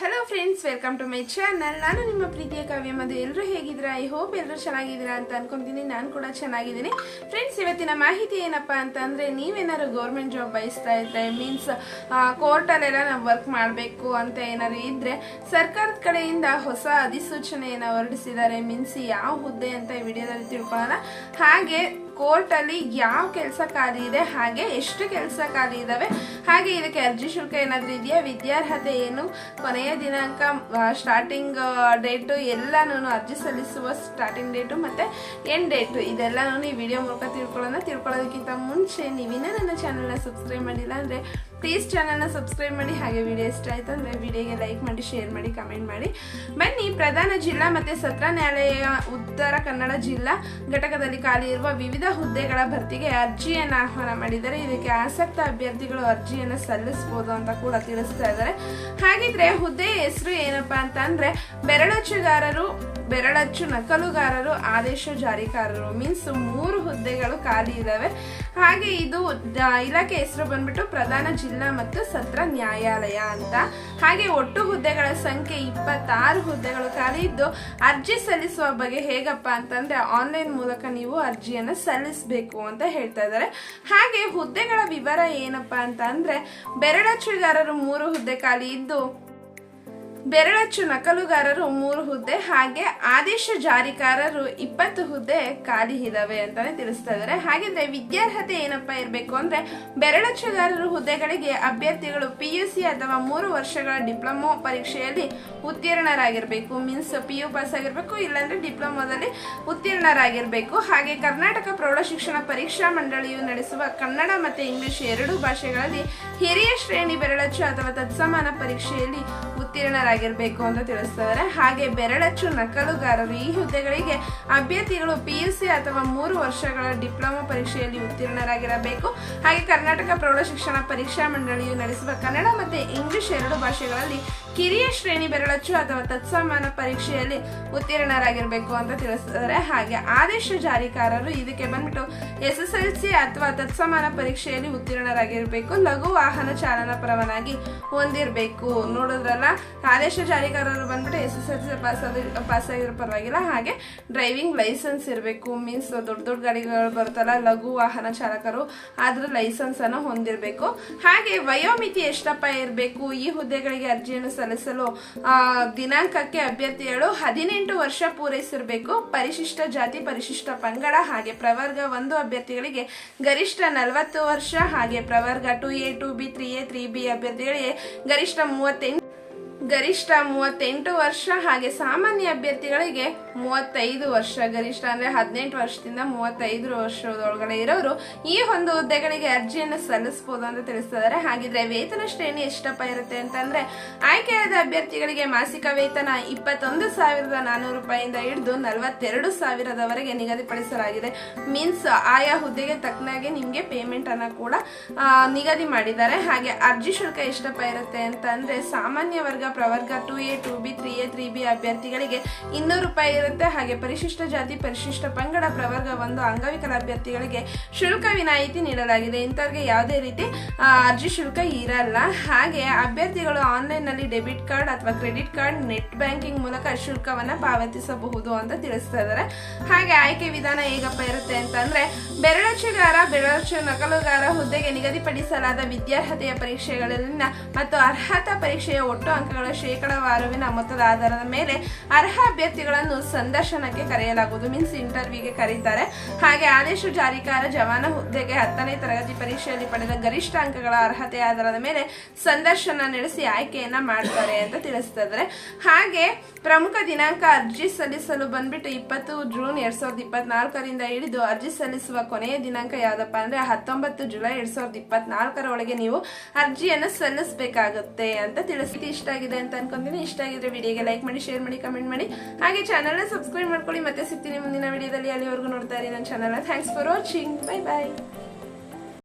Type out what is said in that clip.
Hello friends welcome to my channel ನಾನು ನಿಮ್ಮ ಪ್ರೀತಿಯ ಕಾವ್ಯ ಮಧು ಎಲ್ಲರೂ ಹೇಗಿದ್ದೀರಾ? ಐ ಹೋಪ್ ಎಲ್ಲರೂ ಚೆನ್ನಾಗಿದ್ದೀರಾ ಅಂತ ಅನ್ಕೊಂತೀನಿ. ನಾನು ಕೂಡ ಚೆನ್ನಾಗಿದ್ದೀನಿ. ಫ್ರೆಂಡ್ಸ್ ಇವತ್ತಿನ ಮಾಹಿತಿ ಏನಪ್ಪ ಅಂತ ಅಂದರೆ ನೀವೇನಾದ್ರು ಗೌರ್ಮೆಂಟ್ ಜಾಬ್ ಬಯಸ್ತಾ ಇದ್ದರೆ ಮೀನ್ಸ್ ಕೋರ್ಟಲ್ಲೆಲ್ಲ ನಾವು ವರ್ಕ್ ಮಾಡಬೇಕು ಅಂತ ಏನಾದ್ರು ಇದ್ದರೆ ಸರ್ಕಾರದ ಕಡೆಯಿಂದ ಹೊಸ ಅಧಿಸೂಚನೆಯನ್ನು ಹೊರಡಿಸಿದ್ದಾರೆ. ಮೀನ್ಸ್ ಯಾವ ಹುದ್ದೆ ಅಂತ ಈ ವಿಡಿಯೋದಲ್ಲಿ ತಿಳ್ಕೊಳ್ಳೋಣ. ಹಾಗೆ ಕೋರ್ಟ್ ಅಲ್ಲಿ ಯಾವ ಕೆಲಸ ಖಾಲಿ ಇದೆ, ಹಾಗೆ ಎಷ್ಟು ಕೆಲಸ ಖಾಲಿ ಇದಾವೆ, ಹಾಗೆ ಇದಕ್ಕೆ ಅರ್ಜಿ ಶುಲ್ಕ ಏನಾದ್ರೂ ಇದೆಯಾ? ವಿದ್ಯಾರ್ಹತೆ ಏನು? ಕೊನೆಯ ದಿನಾಂಕ ಸ್ಟಾರ್ಟಿಂಗ್ ಡೇಟು ಎಲ್ಲಾನು ಅರ್ಜಿ ಸಲ್ಲಿಸುವ ಸ್ಟಾರ್ಟಿಂಗ್ ಡೇಟು ಮತ್ತೆ ಎಂಡ್ ಡೇಟು ಇದೆಲ್ಲಾನು ಈ ವಿಡಿಯೋ ಮೂಲಕ ತಿಳ್ಕೊಳ್ಳೋಣ. ತಿಳ್ಕೊಳ್ಳೋದಕ್ಕಿಂತ ಮುಂಚೆ ನೀವಿನ್ನ ನನ್ನ ಚಾನಲ್ನ ಸಬ್ಸ್ಕ್ರೈಬ್ ಮಾಡಿಲ್ಲ ಅಂದ್ರೆ ಪ್ಲೀಸ್ ಚಾನಲ್ನ ಸಬ್ಸ್ಕ್ರೈಬ್ ಮಾಡಿ, ಹಾಗೆ ವಿಡಿಯೋ ಇಷ್ಟ ಆಯಿತು ಅಂದರೆ ವಿಡಿಯೋಗೆ ಲೈಕ್ ಮಾಡಿ ಶೇರ್ ಮಾಡಿ ಕಮೆಂಟ್ ಮಾಡಿ. ಬನ್ನಿ, ಪ್ರಧಾನ ಜಿಲ್ಲಾ ಮತ್ತು ಸತ್ರ ನ್ಯಾಯಾಲಯ, ಉತ್ತರ ಕನ್ನಡ ಜಿಲ್ಲಾ ಘಟಕದಲ್ಲಿ ಖಾಲಿ ಇರುವ ವಿವಿಧ ಹುದ್ದೆಗಳ ಭರ್ತಿಗೆ ಅರ್ಜಿಯನ್ನು ಆಹ್ವಾನ ಮಾಡಿದ್ದಾರೆ. ಇದಕ್ಕೆ ಆಸಕ್ತ ಅಭ್ಯರ್ಥಿಗಳು ಅರ್ಜಿಯನ್ನು ಸಲ್ಲಿಸಬಹುದು ಅಂತ ಕೂಡ ತಿಳಿಸ್ತಾ ಇದ್ದಾರೆ. ಹಾಗಿದ್ರೆ ಹುದ್ದೆಯ ಹೆಸರು ಏನಪ್ಪ ಅಂತ ಅಂದರೆ, ಬೆರಳಚ್ಚುಗಾರರು, ಬೆರಳಚ್ಚು ನಕಲುಗಾರರು, ಆದೇಶ ಜಾರಿಕಾರರು. ಮೀನ್ಸ್ ಮೂರು ಹುದ್ದೆಗಳು ಖಾಲಿ ಇದ್ದಾವೆ ಹಾಗೆ ಇದು ಇಲಾಖೆ ಹೆಸರು ಬಂದ್ಬಿಟ್ಟು ಪ್ರಧಾನ ಜಿಲ್ಲಾ ಮತ್ತು ಸತ್ರ ನ್ಯಾಯಾಲಯ ಅಂತ. ಹಾಗೆ ಒಟ್ಟು ಹುದ್ದೆಗಳ ಸಂಖ್ಯೆ ಇಪ್ಪತ್ತಾರು ಹುದ್ದೆಗಳು ಖಾಲಿ ಇದ್ದು ಅರ್ಜಿ ಸಲ್ಲಿಸುವ ಬಗ್ಗೆ ಹೇಗಪ್ಪ ಅಂತಂದ್ರೆ ಆನ್ಲೈನ್ ಮೂಲಕ ನೀವು ಅರ್ಜಿಯನ್ನು ಸಲ್ಲಿಸಬೇಕು ಅಂತ ಹೇಳ್ತಾ ಇದ್ದಾರೆ. ಹಾಗೆ ಹುದ್ದೆಗಳ ವಿವರ ಏನಪ್ಪಾ ಅಂತ ಅಂದ್ರೆ ಬೆರಳಚ್ಚುಗಾರರು ಮೂರು ಹುದ್ದೆ ಖಾಲಿ ಇದ್ದು ಬೆರಳಚ್ಚು ನಕಲುಗಾರರು ಮೂರು ಹುದ್ದೆ ಹಾಗೆ ಆದೇಶ ಜಾರಿಕಾರರು ಇಪ್ಪತ್ತು ಹುದ್ದೆ ಖಾಲಿ ಇದಾವೆ ಅಂತಾನೆ ತಿಳಿಸ್ತಾ ಇದ್ದಾರೆ ಹಾಗಿದ್ರೆ ವಿದ್ಯಾರ್ಹತೆ ಏನಪ್ಪಾ ಇರಬೇಕು ಅಂದ್ರೆ ಬೆರಳಚ್ಚುಗಾರರು ಹುದ್ದೆಗಳಿಗೆ ಅಭ್ಯರ್ಥಿಗಳು ಪಿ ಯು ಸಿ ಅಥವಾ ಮೂರು ವರ್ಷಗಳ ಡಿಪ್ಲೊಮೊ ಪರೀಕ್ಷೆಯಲ್ಲಿ ಉತ್ತೀರ್ಣರಾಗಿರ್ಬೇಕು. ಮೀನ್ಸ್ ಪಿ ಯು ಪಾಸ್ ಆಗಿರ್ಬೇಕು, ಇಲ್ಲಾಂದ್ರೆ ಡಿಪ್ಲೊಮೊದಲ್ಲಿ ಉತ್ತೀರ್ಣರಾಗಿರ್ಬೇಕು. ಹಾಗೆ ಕರ್ನಾಟಕ ಪ್ರೌಢಶಿಕ್ಷಣ ಪರೀಕ್ಷಾ ಮಂಡಳಿಯು ನಡೆಸುವ ಕನ್ನಡ ಮತ್ತೆ ಇಂಗ್ಲಿಷ್ ಎರಡೂ ಭಾಷೆಗಳಲ್ಲಿ ಹಿರಿಯ ಶ್ರೇಣಿ ಬೆರಳಚ್ಚು ಅಥವಾ ತತ್ಸಮಾನ ಪರೀಕ್ಷೆಯಲ್ಲಿ ಉತ್ತೀರ್ಣರಾಗಿರ್ಬೇಕು ಅಂತ ತಿಳಿಸ್ತಾರೆ. ಹಾಗೆ ಬೆರಳಚ್ಚು ನಕಲುಗಾರರು ಈ ಹುದ್ದೆಗಳಿಗೆ ಅಭ್ಯರ್ಥಿಗಳು ಪಿಯುಸಿ ಅಥವಾ ಮೂರು ವರ್ಷಗಳ ಡಿಪ್ಲೊಮಾ ಪರೀಕ್ಷೆಯಲ್ಲಿ ಉತ್ತೀರ್ಣರಾಗಿರಬೇಕು. ಹಾಗೆ ಕರ್ನಾಟಕ ಪ್ರೌಢಶಿಕ್ಷಣ ಪರೀಕ್ಷಾ ಮಂಡಳಿಯು ನಡೆಸುವ ಕನ್ನಡ ಮತ್ತೆ ಇಂಗ್ಲಿಷ್ ಎರಡು ಭಾಷೆಗಳಲ್ಲಿ ಕಿರಿಯ ಶ್ರೇಣಿ ಬೆರಳಚ್ಚು ಅಥವಾ ತತ್ಸಮಾನ ಪರೀಕ್ಷೆಯಲ್ಲಿ ಉತ್ತೀರ್ಣರಾಗಿರಬೇಕು ಅಂತ ತಿಳಿಸ್ತಿದ್ದಾರೆ ಹಾಗೆ ಆದೇಶ ಜಾರಿಕಾರರು ಇದಕ್ಕೆ ಬಂದ್ಬಿಟ್ಟು ಎಸ್ ಎಸ್ ಎಲ್ ಸಿ ಅಥವಾ ತತ್ಸಮಾನ ಪರೀಕ್ಷೆಯಲ್ಲಿ ಉತ್ತೀರ್ಣರಾಗಿರಬೇಕು, ಲಘು ವಾಹನ ಚಾಲನಾ ಪರವಾನಗಿ ಹೊಂದಿರಬೇಕು. ನೋಡಿದ್ರಲ್ಲ, ಆದೇಶ ಜಾರಿಕಾರರು ಬಂದ್ಬಿಟ್ಟು S S L C pass pass ಆಗಿರೋ ಪರವಾಗಿಲ್ಲ, ಹಾಗೆ ಡ್ರೈವಿಂಗ್ ಲೈಸೆನ್ಸ್ ಇರಬೇಕು. ಮೀನ್ಸ್ ದೊಡ್ಡ ದೊಡ್ಡ ಗಾಡಿಗಳು ಬರುತ್ತಲ್ಲ, ಲಘು ವಾಹನ ಚಾಲಕರು ಅದ್ರ ಲೈಸೆನ್ಸ್ ಅನ್ನು ಹೊಂದಿರಬೇಕು. ಹಾಗೆ ವಯೋಮಿತಿ ಎಷ್ಟಪ್ಪ ಇರಬೇಕು? ಈ ಹುದ್ದೆಗಳಿಗೆ ಅರ್ಜಿಯನ್ನು ಸಲ್ಲಿಸಲು ದಿನಾಂಕಕ್ಕೆ ಅಭ್ಯರ್ಥಿಗಳು ಹದಿನೆಂಟು ವರ್ಷ ಪೂರೈಸಿರಬೇಕು. ಪರಿಶಿಷ್ಟ ಜಾತಿ, ಪರಿಶಿಷ್ಟ ಪಂಗಡ, ಹಾಗೆ ಪ್ರವರ್ಗ ಒಂದು ಅಭ್ಯರ್ಥಿಗಳಿಗೆ ಗರಿಷ್ಠ ನಲವತ್ತು ವರ್ಷ, ಹಾಗೆ ಪ್ರವರ್ಗ two A, two B, three A, three B ಅಭ್ಯರ್ಥಿಗಳಿಗೆ ಗರಿಷ್ಠ ಮೂವತ್ತೆಂಟು ಗರಿಷ್ಠ ಮೂವತ್ತೆಂಟು ವರ್ಷ ಹಾಗೆ ಸಾಮಾನ್ಯ ಅಭ್ಯರ್ಥಿಗಳಿಗೆ ಮೂವತ್ತೈದು ವರ್ಷ, ಗರಿಷ್ಠ ಅಂದ್ರೆ ಹದಿನೆಂಟು ವರ್ಷದಿಂದ ಮೂವತ್ತೈದು ವರ್ಷದೊಳಗಡೆ ಇರೋರು ಈ ಒಂದು ಹುದ್ದೆಗಳಿಗೆ ಅರ್ಜಿಯನ್ನು ಸಲ್ಲಿಸಬಹುದು ಅಂತ ತಿಳಿಸ್ತಿದ್ದಾರೆ. ಹಾಗಿದ್ರೆ ವೇತನ ಶ್ರೇಣಿ ಎಷ್ಟಪ್ಪ ಇರುತ್ತೆ ಅಂತಂದ್ರೆ, ಆಯ್ಕೆಯಾದ ಅಭ್ಯರ್ಥಿಗಳಿಗೆ ಮಾಸಿಕ ವೇತನ ಇಪ್ಪತ್ತೊಂದು ಸಾವಿರದ ನಾನೂರು ರೂಪಾಯಿಂದ ಹಿಡಿದು ನಲವತ್ತೆರಡು ಸಾವಿರದವರೆಗೆ ನಿಗದಿಪಡಿಸಲಾಗಿದೆ. ಮೀನ್ಸ್ ಆಯಾ ಹುದ್ದೆಗೆ ತಕ್ಕನಾಗೆ ನಿಮಗೆ ಪೇಮೆಂಟ್ ಅನ್ನ ಕೂಡ ನಿಗದಿ ಮಾಡಿದ್ದಾರೆ. ಹಾಗೆ ಅರ್ಜಿ ಶುಲ್ಕ ಎಷ್ಟಪ್ಪ ಇರುತ್ತೆ ಅಂತ ಅಂದ್ರೆ ಸಾಮಾನ್ಯ ವರ್ಗ ಪ್ರವರ್ಗ two A two B three A three B ಅಭ್ಯರ್ಥಿಗಳಿಗೆ ಇನ್ನೂರು ರೂಪಾಯಿ ಇರುತ್ತೆ. ಹಾಗೆ ಪರಿಶಿಷ್ಟ ಜಾತಿ, ಪರಿಶಿಷ್ಟ ಪಂಗಡ ಪ್ರವರ್ಗ ಒಂದು ಅಂಗವಿಕಲ ಅಭ್ಯರ್ಥಿಗಳಿಗೆ ಶುಲ್ಕ ವಿನಾಯಿತಿ ನೀಡಲಾಗಿದೆ. ಇಂಥವ್ರಿಗೆ ಯಾವುದೇ ರೀತಿ ಅರ್ಜಿ ಶುಲ್ಕ ಇರಲ್ಲ. ಹಾಗೆ ಅಭ್ಯರ್ಥಿಗಳು ಆನ್ಲೈನ್ನಲ್ಲಿ ಡೆಬಿಟ್ ಕಾರ್ಡ್ ಅಥವಾ ಕ್ರೆಡಿಟ್ ಕಾರ್ಡ್, ನೆಟ್ ಬ್ಯಾಂಕಿಂಗ್ ಮೂಲಕ ಶುಲ್ಕವನ್ನು ಪಾವತಿಸಬಹುದು ಅಂತ ತಿಳಿಸ್ತಾ ಇದ್ದಾರೆ. ಹಾಗೆ ಆಯ್ಕೆ ವಿಧಾನ ಹೇಗಪ್ಪ ಇರುತ್ತೆ ಅಂತಂದ್ರೆ, ಬೆರಳಚ್ಚುಗಾರ, ಬೆರಳಚ್ಚು ನಕಲುಗಾರ ಹುದ್ದೆಗೆ ನಿಗದಿಪಡಿಸಲಾದ ವಿದ್ಯಾರ್ಹತೆಯ ಪರೀಕ್ಷೆಗಳಲ್ಲಿನ ಮತ್ತು ಅರ್ಹತಾ ಪರೀಕ್ಷೆಯ ಒಟ್ಟು ಅಂಕಗಳ ಶೇಕಡವಾರುವಿನ ಮೊತ್ತದ ಆಧಾರದ ಮೇಲೆ ಅರ್ಹ ಅಭ್ಯರ್ಥಿಗಳನ್ನು ಸಂದರ್ಶನಕ್ಕೆ ಕರೆಯಲಾಗುವುದು. ಮೀನ್ಸ್ ಇಂಟರ್ವ್ಯೂಗೆ ಕರೀತಾರೆ. ಹಾಗೆ ಆದೇಶ ಜಾರಿಕಾರ ಜವಾನ ಹುದ್ದೆಗೆ ಹತ್ತನೇ ತರಗತಿ ಪರೀಕ್ಷೆಯಲ್ಲಿ ಪಡೆದ ಗರಿಷ್ಠ ಅಂಕಗಳ ಅರ್ಹತೆ ಆಧಾರದ ಮೇಲೆ ಸಂದರ್ಶನ ನಡೆಸಿ ಆಯ್ಕೆಯನ್ನ ಮಾಡ್ತಾರೆ ಅಂತ ತಿಳಿಸ್ತಿದ್ದಾರೆ. ಹಾಗೆ ಪ್ರಮುಖ ದಿನಾಂಕ ಅರ್ಜಿ ಸಲ್ಲಿಸಲು ಬಂದ್ಬಿಟ್ಟು ಇಪ್ಪತ್ತು ಜೂನ್ ಎರಡ್ ಸಾವಿರದ ಇಪ್ಪತ್ನಾಲ್ಕರಿಂದ ಹಿಡಿದು ಅರ್ಜಿ ಸಲ್ಲಿಸುವ ಕೊನೆಯ ದಿನಾಂಕ ಯಾವ್ದಪ್ಪ ಅಂದ್ರೆ ಹತ್ತೊಂಬತ್ತು ಜುಲೈ ಎರಡ್ ಸಾವಿರದ ಇಪ್ಪತ್ನಾಲ್ಕರ ಒಳಗೆ ನೀವು ಅರ್ಜಿಯನ್ನು ಸಲ್ಲಿಸಬೇಕಾಗುತ್ತೆ ಅಂತ ತಿಳಿಸಿ ಇಷ್ಟ ಆಗಿದೆ. ಅಂತ ಅನ್ಕೊಂತೀನಿ. ಇಷ್ಟ ಆಗಿದ್ರೆ ವಿಡಿಯೋಗೆ ಲೈಕ್ ಮಾಡಿ ಶೇರ್ ಮಾಡಿ ಕಮೆಂಟ್ ಮಾಡಿ. ಹಾಗೆ ಚಾನಲ್ನ ಸಬ್ಸ್ಕ್ರೈಬ್ ಮಾಡ್ಕೊಳ್ಳಿ. ಮತ್ತೆ ಸಿಗ್ತೀನಿ ಮುಂದಿನ ವಿಡಿಯೋದಲ್ಲಿ. ಅಲ್ಲಿವರೆಗೂ ನೋಡ್ತಾ ಇರಿ ನನ್ನ channel thanks for watching bye bye